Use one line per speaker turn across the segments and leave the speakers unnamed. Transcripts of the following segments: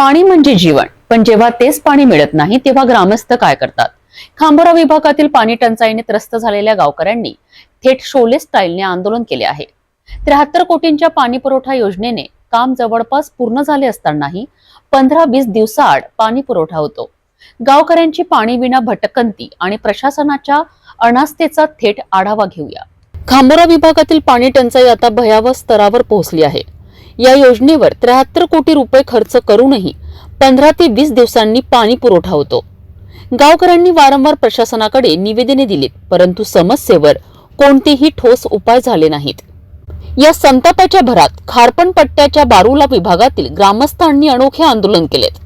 पाणी म्हणजे जीवन. पण जेव्हा तेच पाणी मिळत नाही तेव्हा ग्रामस्थ काय करतात? खांबोरा विभागातील पाणी टंचाईने त्रस्त झालेल्या गावकऱ्यांनी थेट शोले स्टाईलने आंदोलन केले आहे. त्र्याहत्तर कोटींच्या पाणी पुरवठा योजनेने काम जवळपास पूर्ण झाले असतानाही पंधरा वीस दिवसाआड पाणी पुरवठा होतो. गावकऱ्यांची पाणी विना भटकंती आणि प्रशासनाच्या अनास्थेचा थेट आढावा घेऊया. खांबोरा विभागातील पाणी टंचाई आता भयावह स्तरावर पोहोचली आहे. या योजनेवर त्र्याहत्तर कोटी रुपये खर्च करूनही पंधरा ते वीस दिवसांनी पाणी पुरवठा होतो. गावकऱ्यांनी वारंवार प्रशासनाकडे निवेदने दिलीत परंतु समस्येवर कोणतेही ठोस उपाय झाले नाहीत. या संतापाच्या भरात खारपण पट्ट्याच्या बारुला विभागातील ग्रामस्थांनी अनोखे आंदोलन केलेत.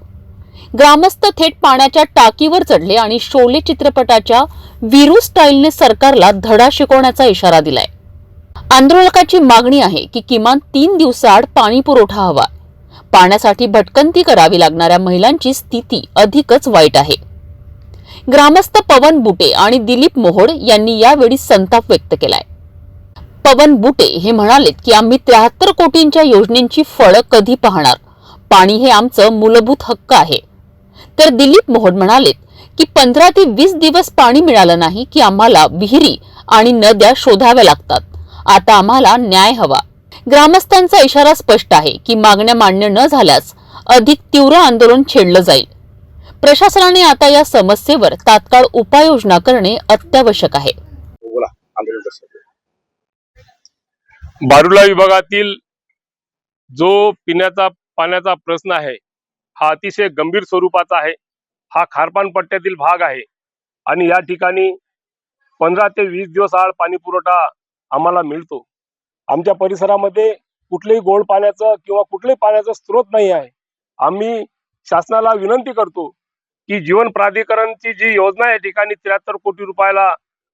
ग्रामस्थ थेट पाण्याच्या टाकीवर चढले आणि शोले चित्रपटाच्या वीरू स्टाईलने सरकारला धडा शिकवण्याचा इशारा दिलाय. आंदोलकाची मागणी आहे की किमान तीन दिवसाआड पाणी पुरवठा हवा. पाण्यासाठी भटकंती करावी लागणाऱ्या महिलांची स्थिती अधिकच वाईट आहे. ग्रामस्थ पवन बुटे आणि दिलीप मोहोड यांनी यावेळी संताप व्यक्त केलाय. पवन बुटे हे म्हणालेत की आम्ही त्र्याहत्तर कोटींच्या योजनेची फळं कधी पाहणार? पाणी हे आमचं मूलभूत हक्क आहे. तर दिलीप मोहोड म्हणालेत की पंधरा ते वीस दिवस पाणी मिळालं नाही की आम्हाला विहिरी आणि नद्या शोधाव्या लागतात. आता आम्हाला न्याय हवा. ग्रामस्थांचा इशारा स्पष्ट आहे की मागण्या मान्य न झाल्यास अधिक तीव्र आंदोलन छेडलं जाईल. प्रशासनाने आता या समस्येवर तात्काळ उपाययोजना करणे अत्यावश्यक आहे.
बारुला विभागातील जो पिण्याचा पाण्याचा प्रश्न आहे हा अतिशय गंभीर स्वरूपाचा आहे. हा खारपान पट्ट्यातील भाग आहे. आणि या ठिकाणी पंधरा ते वीस दिवस आड पाणी पुरवठा आम्हाला मिळतो. आमच्या परिसरामध्ये कुठलेही गोड पाण्याचं किंवा कुठल्याही पाण्याचा स्रोत नाही आहे. आम्ही शासनाला विनंती करतो की जीवन प्राधिकरणची जी योजना या ठिकाणी त्र्याहत्तर कोटी रुपयाला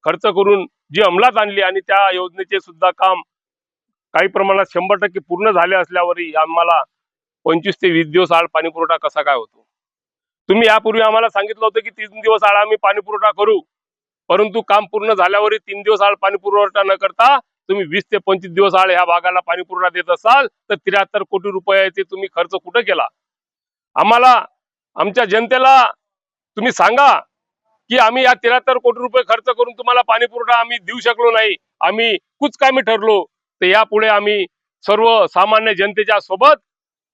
खर्च करून जी अंमलात आणली आणि त्या योजनेचे सुद्धा काम काही प्रमाणात शंभर टक्के पूर्ण झाले असल्यावरही आम्हाला पंचवीस ते वीस दिवस आड पाणी पुरवठा कसा काय होतो? तुम्ही यापूर्वी आम्हाला सांगितलं होतं की तीन दिवस आड आम्ही पाणी पुरवठा करू. परंतु काम पूर्ण झाल्यावरही तीन दिवस आळ पाणी पुरवठा न करता तुम्ही वीस ते पंचवीस दिवस आळ ह्या भागाला पाणी पुरवठा देत असाल तर त्र्याहत्तर कोटी रुपयाचे तुम्ही खर्च कुठं केला? आम्हाला आमच्या जनतेला तुम्ही सांगा की आम्ही या त्र्याहत्तर कोटी रुपये खर्च करून तुम्हाला पाणी पुरवठा आम्ही देऊ शकलो नाही आम्ही कुचकामी ठरलो. तर यापुढे आम्ही सर्व सामान्य जनतेच्या सोबत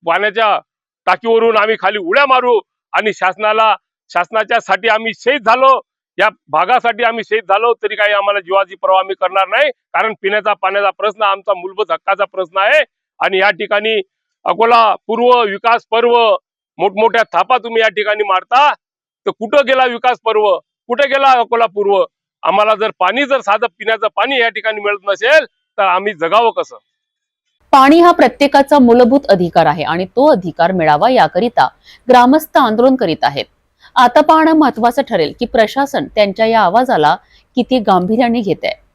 पाण्याच्या टाकीवरून आम्ही खाली उड्या मारू आणि शासनाला शासनाच्या साठी आम्ही शहीद झालो. या भागासाठी आम्ही शहीद झालो तरी काही आम्हाला जीवाची पर्वा आम्ही करणार नाही. कारण पिण्याचा पाण्याचा प्रश्न आमचा मूलभूत हक्काचा प्रश्न आहे. आणि या ठिकाणी अकोला पूर्व विकास पर्व मोठमोठ्या थापा तुम्ही या ठिकाणी मारता तर कुठं गेला विकास पर्व? कुठे गेला अकोला पूर्व? आम्हाला जर पाणी जर साधं पिण्याचं पाणी या ठिकाणी मिळत नसेल तर आम्ही जगावं कसं?
पाणी हा प्रत्येकाचा मूलभूत अधिकार आहे आणि तो अधिकार मिळावा याकरिता ग्रामस्थ आंदोलन करीत आहेत. आता पाहणं महत्वाचं ठरेल की प्रशासन त्यांच्या या आवाजाला किती गांभीर्याने घेत आहे